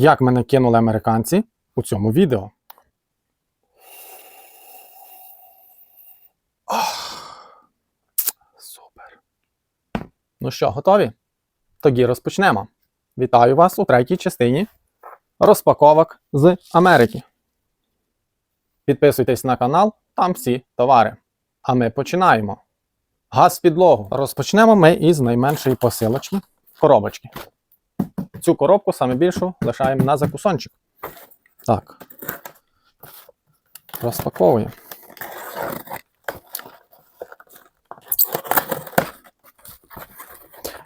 Як мене кинули американці у цьому відео. Ах, Супер. Ну що, готові? Тоді розпочнемо. Вітаю вас у третій частині розпаковок з Америки. Підписуйтесь на канал, там всі товари. А ми починаємо. Газ підлогу. Розпочнемо ми із найменшої посилочки коробочки. Цю коробку саме більшу лишаємо на закусончик. Так. Розпаковуємо.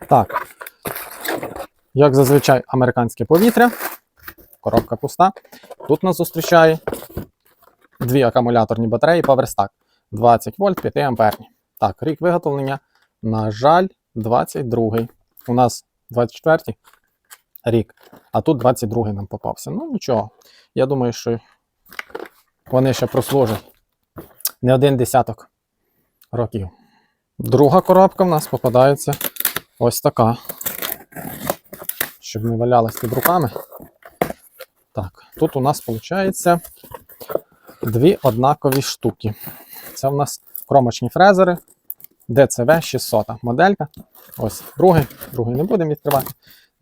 Так. Як зазвичай американське повітря. Коробка пуста. Тут нас зустрічає дві акумуляторні батареї PowerStack 20 вольт 5 амперні. Так, рік виготовлення, на жаль, 22 У нас 24 рік, а тут 22-й нам попався. Ну нічого. Я думаю, що вони ще прослужать не один десяток років. Друга коробка в нас попадається ось така. Щоб не валялась під руками. Так, тут у нас виходить дві однакові штуки. Це в нас кромочні фрезери DCV 600 моделька. Ось другий. Другий не будемо відкривати.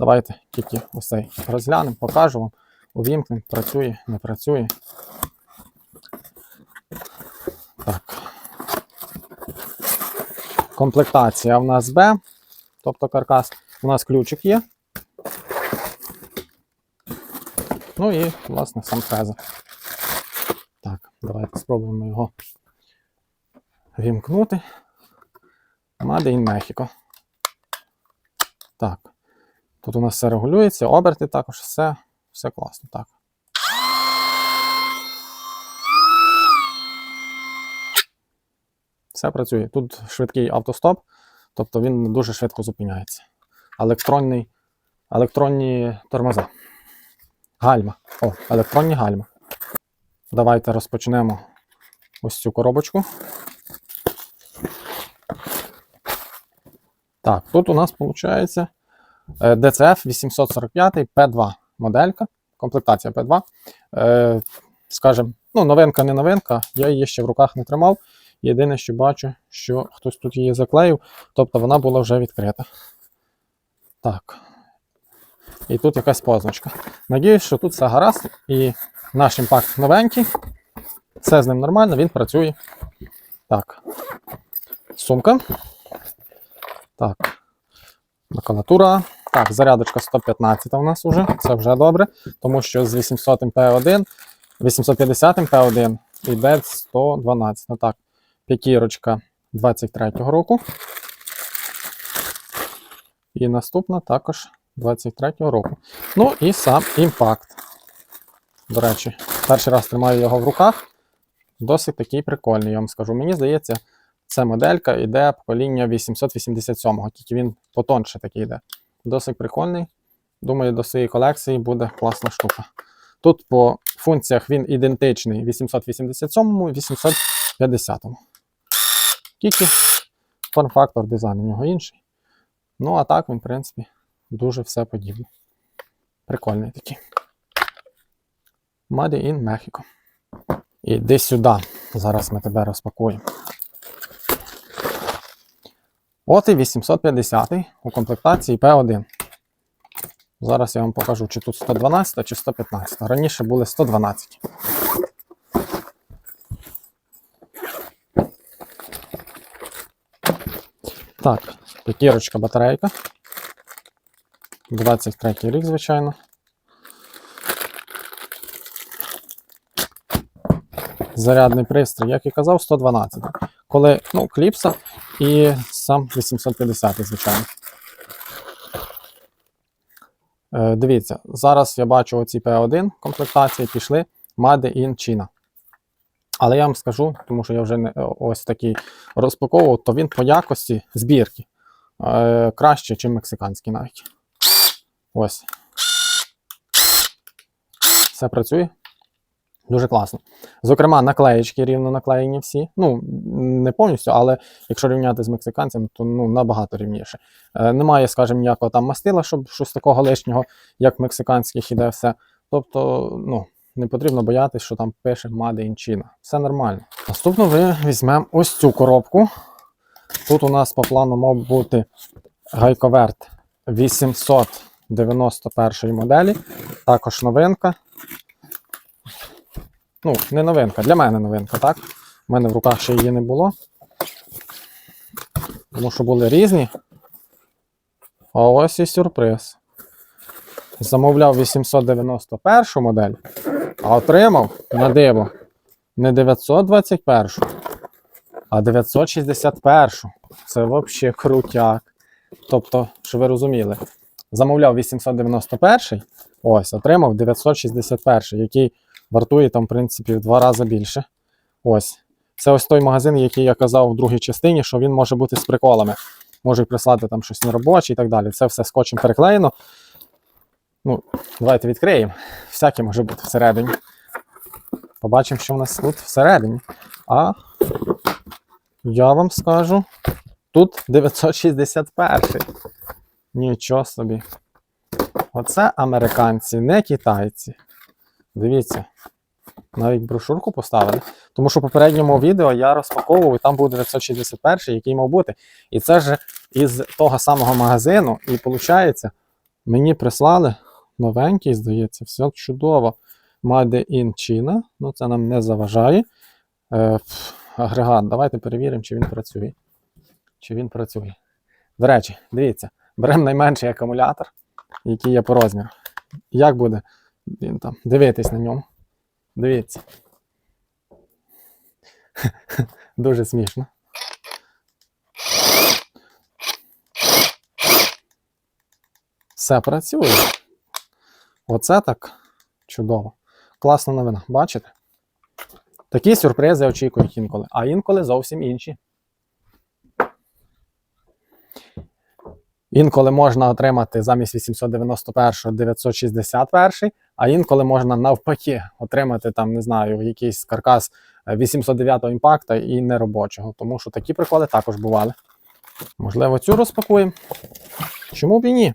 Давайте тільки ось цей розглянемо, покажу вам. Увімкнемо, працює, не працює. Так. Комплектація в нас Б, тобто каркас. У нас ключик є. Ну і, власне, сам фрезер. Так, давайте спробуємо його вімкнути. Made in Mexico. Так. Тут у нас все регулюється, оберти також, все, все класно. Так. Все працює. Тут швидкий автостоп, тобто він дуже швидко зупиняється. Електронний, електронні тормоза. Гальма. О, електронні гальма. Давайте розпочнемо ось цю коробочку. Так, тут у нас виходить DCF 845 P2 моделька, комплектація P2. Е, Скажем, ну, новинка не новинка, я її ще в руках не тримав. Єдине, що бачу, що хтось тут її заклеїв, тобто вона була вже відкрита. Так. І тут якась позначка. Надіюсь, що тут все гаразд, і наш імпакт новенький. Все з ним нормально, він працює. Так. Сумка. Так. Макулатура. Так, зарядочка 115 у нас вже. Це вже добре, тому що з 800 P1, 850 P1 йде 112. Ну так, п'ятірочка 23-го року. І наступна також 23-го року. Ну і сам імпакт. До речі, перший раз тримаю його в руках. Досить такий прикольний, я вам скажу. Мені здається, це моделька йде покоління 887-го, тільки він потонше такий йде. Досить прикольний. Думаю, до своєї колекції буде класна штука. Тут по функціях він ідентичний 887-му і 850-му. Тільки форм-фактор дизайн у нього інший. Ну, а так він, в принципі, дуже все подібне. Прикольний такий. Made in Mexico. Іди сюди. Зараз ми тебе розпакуємо. От і 850 у комплектації P1. Зараз я вам покажу, чи тут 112 чи 115. Раніше були 112. Так, п'ятірочка батарейка. 23 рік, звичайно. Зарядний пристрій, як і казав, 112. Коли ну, кліпса і сам 850, звичайно. Е, дивіться, зараз я бачу оці P1 комплектації пішли Made in China. Але я вам скажу, тому що я вже не, ось такий розпаковував, то він по якості збірки е, краще, ніж мексиканський навіть. Ось. Все працює. Дуже класно. Зокрема, наклеєчки рівно наклеєні всі. Ну, не повністю, але якщо рівняти з мексиканцями, то ну, набагато рівніше. Е, немає, скажімо, ніякого там мастила, щоб щось такого лишнього, як мексиканських іде все. Тобто, ну, не потрібно боятися, що там пише Made in China. Все нормально. Наступно ви візьмемо ось цю коробку. Тут у нас по плану мав бути гайковерт 891 моделі. Також новинка. Ну, не новинка, для мене новинка, так? У мене в руках ще її не було. Тому що були різні. А ось і сюрприз. Замовляв 891 модель, а отримав на диво не 921, а 961. Це взагалі крутяк. Тобто, що ви розуміли, замовляв 891, ось, отримав 961, який вартує там, в принципі, в два рази більше. Ось. Це ось той магазин, який я казав в другій частині, що він може бути з приколами. Можуть прислати там щось неробоче і так далі. Це все скотчем переклеєно. Ну, давайте відкриємо. Всяке може бути всередині. Побачимо, що в нас тут всередині. А я вам скажу, тут 961. Нічого собі. Оце американці, не китайці. Дивіться, навіть брошурку поставили. Тому що в попередньому відео я розпаковував, і там був 961, який мав бути. І це ж із того самого магазину. І виходить, мені прислали новенький, здається, все чудово. Made in China, ну це нам не заважає. Е, агрегат, давайте перевіримо, чи він працює. Чи він працює. До речі, дивіться, беремо найменший акумулятор, який є по розміру. Як буде він там дивитись на ньому? Дивіться. Дуже смішно. Все працює. Оце так чудово. Класна новина. Бачите? Такі сюрпризи очікують інколи, а інколи зовсім інші. Інколи можна отримати замість 891 961, а інколи можна навпаки отримати там, не знаю, якийсь каркас е, 809 імпакта і неробочого. Тому що такі приколи також бували. Можливо, цю розпакуємо. Чому б і ні?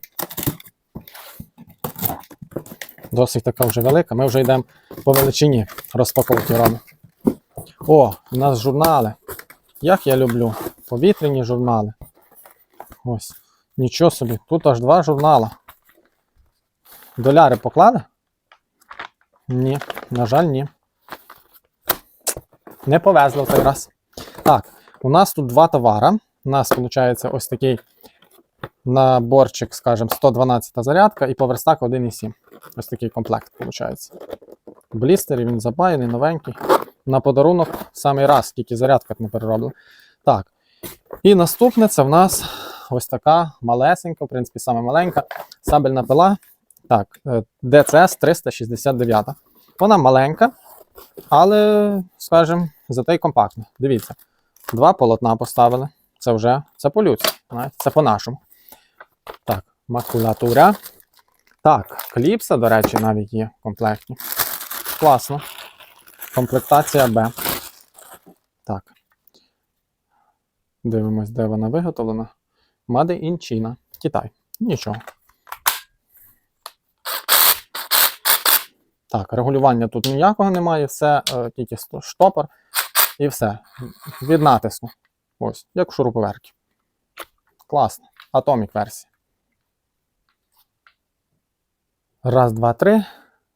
Досить така вже велика. Ми вже йдемо по величині розпаковки робимо. О, у нас журнали. Як я люблю повітряні журнали. Ось. Нічого собі, тут аж два журнала. Доляри поклали? Ні, на жаль, ні. Не повезло в цей раз. Так, у нас тут два товара. У нас, виходить, ось такий наборчик, скажімо, 112 зарядка і поверстак 1,7. Ось такий комплект, виходить. В блістері він запаяний, новенький. На подарунок самий раз, тільки зарядка не перероблена. Так. І наступне це в нас ось така малесенька, в принципі, саме маленька сабельна пила. Так, е, DCS 369. Вона маленька, але, скажімо, зате й компактна. Дивіться, два полотна поставили. Це вже це по-людськи, це по-нашому. Так, макулатура. Так, кліпса, до речі, навіть є в комплекті. Класно. Комплектація Б. Так. Дивимось, де вона виготовлена. Made in China. Китай. Нічого. Так, регулювання тут ніякого немає, все, е, тільки штопор і все. Від натиску. Ось, як в шуруповерті. Класно. Атомік версія. Раз, два, три.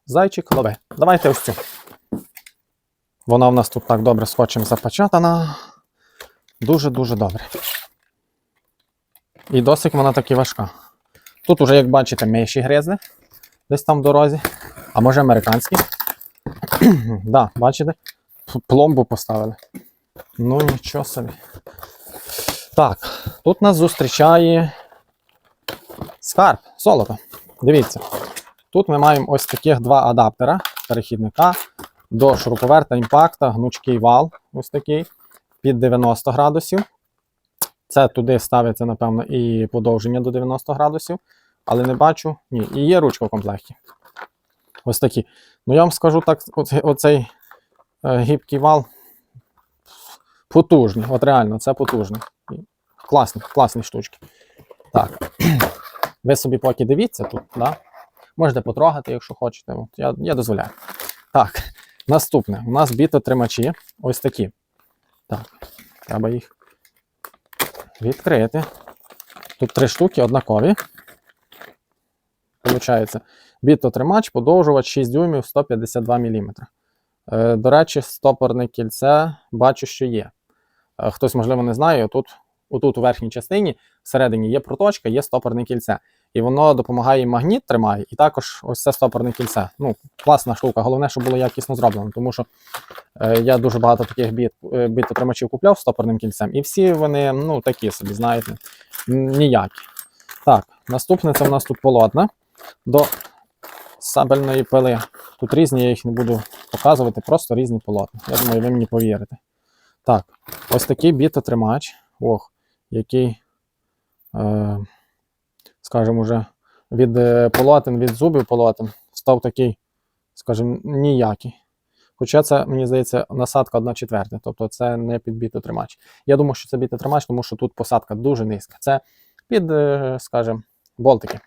Зайчик лови. Давайте ось цю. Вона в нас тут так добре скотчем запечатана. Дуже-дуже добре. І досить вона таки важка. Тут уже, як бачите, миші гризли десь там в дорозі. А може американські? да, бачите? Пломбу поставили. Ну, нічого собі. Так, тут нас зустрічає скарб, золото. Дивіться. Тут ми маємо ось таких два адаптера перехідника до шуруповерта імпакта, гнучкий вал, ось такий, під 90 градусів. Це туди ставиться, напевно, і подовження до 90 градусів, але не бачу. Ні, і є ручка в комплекті. Ось такі. Ну, я вам скажу так, оцей, е, гібкий вал потужний. От реально, це потужний. Класні, класні штучки. Так. Ви собі поки дивіться тут, да? можете потрогати, якщо хочете. От, я, я дозволяю. Так, наступне. У нас бітотримачі. Ось такі. Так, треба їх відкрити. Тут три штуки однакові. Получається, бітотримач, подовжувач 6 дюймів 152 мм. Е, до речі, стопорне кільце бачу, що є. Е, хтось, можливо, не знає, тут, отут у верхній частині всередині є проточка, є стопорне кільце. І воно допомагає магніт тримає, і також ось це стопорне кільце. Ну, класна штука. Головне, щоб було якісно зроблено, тому що е, я дуже багато таких біт, е, бітотримачів купляв стопорним кільцем, і всі вони ну, такі собі, знаєте, ніякі. Так, наступне це в нас тут полотна до сабельної пили. Тут різні, я їх не буду показувати, просто різні полотна. Я думаю, ви мені повірите. Так, ось такий бітотримач, ох, який, е, скажімо, вже від е, полотен, від зубів полотен став такий, скажімо, ніякий. Хоча це, мені здається, насадка 1 четверта, тобто це не під бітотримач. Я думаю, що це бітотримач, тому що тут посадка дуже низька. Це під, е, скажімо, болтики.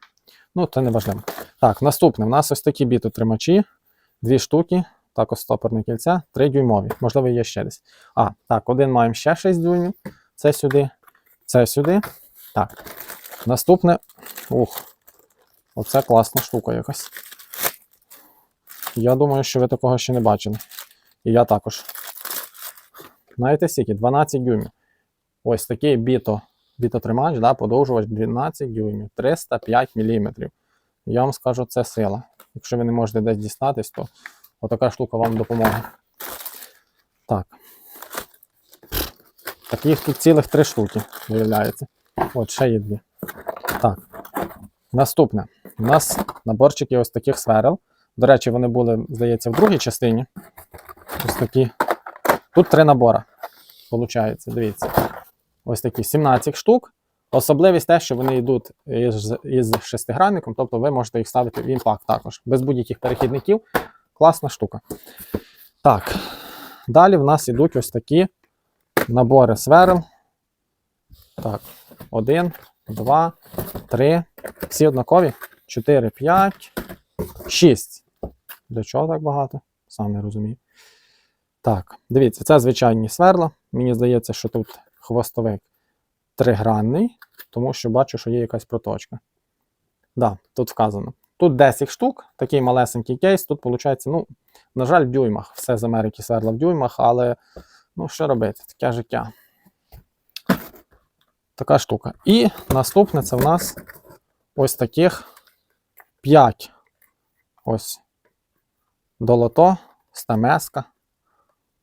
Ну, це не важливо. Так, наступне. У нас ось такі бітотримачі, дві штуки, також стопорне кільце, 3 дюймові. Можливо, є ще десь. А, так, один маємо ще 6 дюймів. Це сюди, це сюди. Так. Наступне. Ух, оце класна штука якась. Я думаю, що ви такого ще не бачили. І я також. Знаєте скільки? 12 дюймів. Ось такий біто, бітотримач, да, подовжувач 12 дюймів, 305 мм. Я вам скажу, це сила. Якщо ви не можете десь дістатись, то отака штука вам допоможе. Так. Таких тут цілих три штуки, виявляється. От, ще є дві. Так. Наступне. У нас наборчики ось таких сверел. До речі, вони були, здається, в другій частині. Ось такі. Тут три набори. Получається, дивіться. Ось такі 17 штук. Особливість те, що вони йдуть із, із шестигранником, тобто ви можете їх ставити в імпакт також, без будь-яких перехідників. Класна штука. Так. Далі в нас йдуть ось такі набори сверл. Так, один, два, три. Всі однакові. 4, 5, 6. Для чого так багато? Сам не розумію. Так, дивіться, це звичайні сверла. Мені здається, що тут хвостовик тригранний, тому що бачу, що є якась проточка. Да, тут вказано. Тут 10 штук, такий малесенький кейс. Тут, виходить, ну, на жаль, в дюймах. Все з Америки сверла в дюймах, але ну, що робити? Таке життя. Така штука. І наступне це в нас ось таких 5. Ось долото, стамеска.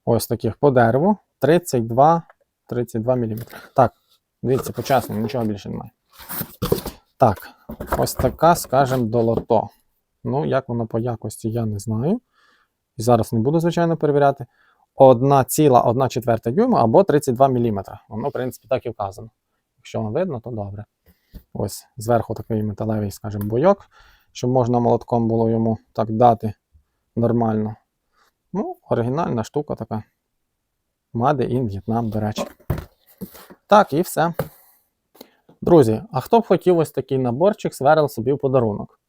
Ось таких по дереву. 32, 32 мм. Так, дивіться, почесно, нічого більше немає. Так, ось така, скажімо, долото. Ну, як воно по якості, я не знаю. І зараз не буду, звичайно, перевіряти. Одна ціла, одна четверта дюйма або 32 мм. Воно, в принципі, так і вказано. Якщо вам видно, то добре. Ось зверху такий металевий, скажімо, бойок, щоб можна молотком було йому так дати нормально. Ну, оригінальна штука така. Made in Vietnam, до речі. Так, і все. Друзі, а хто б хотів ось такий наборчик сверл собі в подарунок?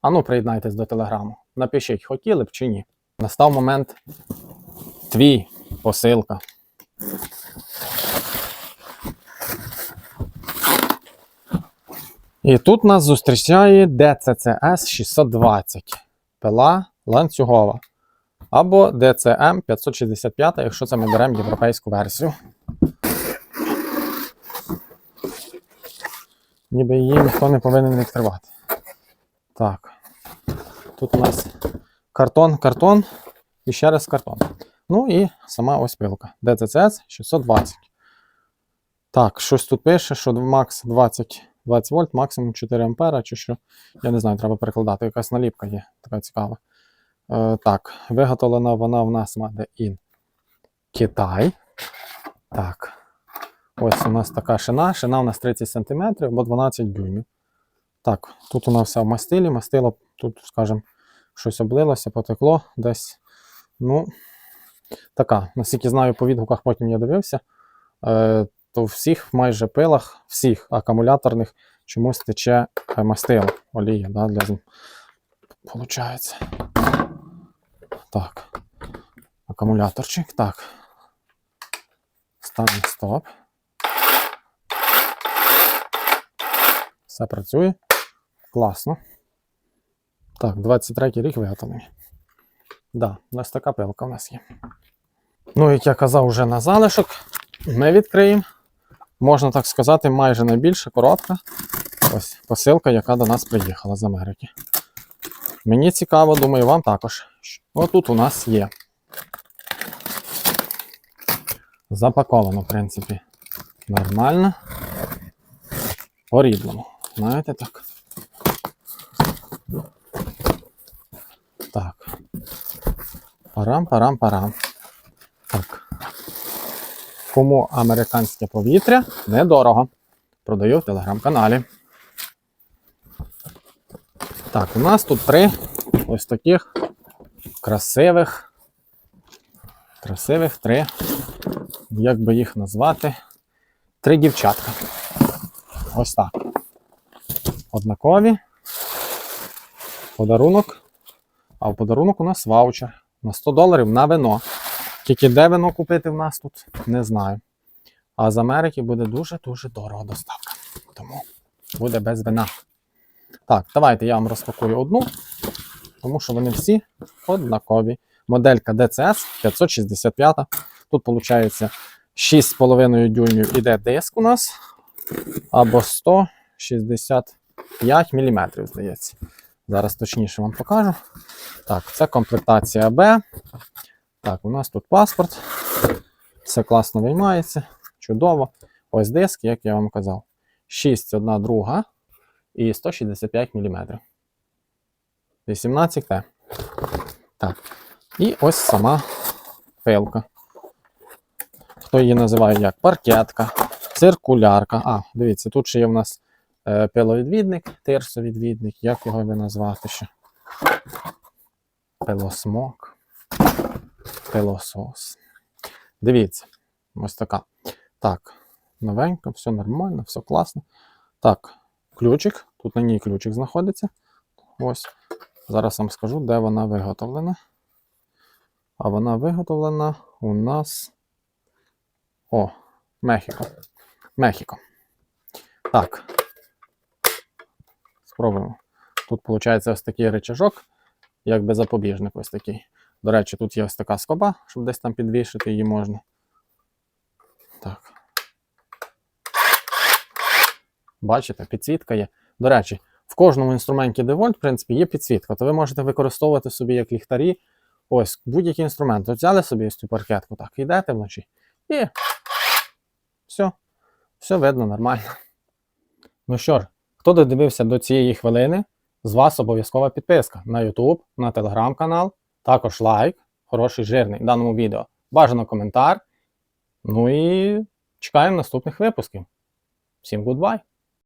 Ану, приєднайтесь до телеграму. Напишіть, хотіли б чи ні. Настав момент твій посилка. І тут нас зустрічає DCCS 620. Пила ланцюгова. Або DCM 565, якщо це ми беремо європейську версію. Ніби її ніхто не повинен відкривати. Так. Тут у нас картон, картон і ще раз картон. Ну і сама ось пилка. DCCS 620. Так, щось тут пише, що макс 20, 20 вольт, максимум 4 ампера, чи що. Я не знаю, треба перекладати. Якась наліпка є, така цікава. Е, так, виготовлена вона в нас Made in Китай. Так. Ось у нас така шина. Шина у нас 30 см або 12 дюймів. Так, тут у нас все в мастилі. Мастило тут, скажімо, щось облилося, потекло десь. Ну, така, наскільки знаю, по відгуках потім я дивився, е, то в всіх майже пилах, всіх акумуляторних чомусь тече мастило, олія, да, для Получається. Так. Акумуляторчик. Так. Ставимо стоп. Все працює. Класно. Так, 23 рік виготовлення. Да, ось така пилка в нас є. Ну, як я казав, вже на залишок. Ми відкриємо. Можна так сказати, майже найбільша коробка. Ось посилка, яка до нас приїхала з Америки. Мені цікаво, думаю, вам також. Що тут у нас є. Запаковано, в принципі, нормально. По-рідному. Знаєте так. Так. Парам-парам-парам. Кому американське повітря недорого. Продаю в телеграм-каналі. Так, у нас тут три ось таких красивих, красивих три, як би їх назвати, три дівчатка. Ось так. Однакові. Подарунок. А в подарунок у нас ваучер на 100 доларів на вино. Тільки де вино купити в нас тут, не знаю. А з Америки буде дуже-дуже дорого доставка. Тому буде без вина. Так, давайте я вам розпакую одну, тому що вони всі однакові. Моделька DCS 565. Тут виходить 6,5 дюймів іде диск у нас. Або 165 мм, здається. Зараз точніше вам покажу. Так, це комплектація Б. Так, у нас тут паспорт. Все класно виймається. Чудово. Ось диск, як я вам казав. 6, 1 друга і 165 мм. 18 Т. Так. І ось сама пилка. Хто її називає як паркетка, циркулярка. А, дивіться, тут ще є в нас е, пиловідвідник, тирсовідвідник, як його би назвати ще. Пилосмок. Пилосос. Дивіться, ось така. Так, новенько, все нормально, все класно. Так, ключик. Тут на ній ключик знаходиться. Ось. Зараз вам скажу, де вона виготовлена. А вона виготовлена у нас. О, Мехіко. Мехіко. Так. Спробуємо. Тут, виходить, ось такий речажок, якби запобіжник ось такий. До речі, тут є ось така скоба, щоб десь там підвішити її можна. Так. Бачите, підсвітка є. До речі, в кожному інструменті DeWalt, в принципі, є підсвітка, то ви можете використовувати собі як ліхтарі. Ось будь-який інструмент. От взяли собі ось цю паркетку, так, йдете вночі. І все. Все видно нормально. Ну що ж, хто додивився до цієї хвилини, з вас обов'язкова підписка на YouTube, на телеграм-канал, також лайк, хороший жирний даному відео. Бажано коментар. Ну і чекаємо наступних випусків. Всім гудбай!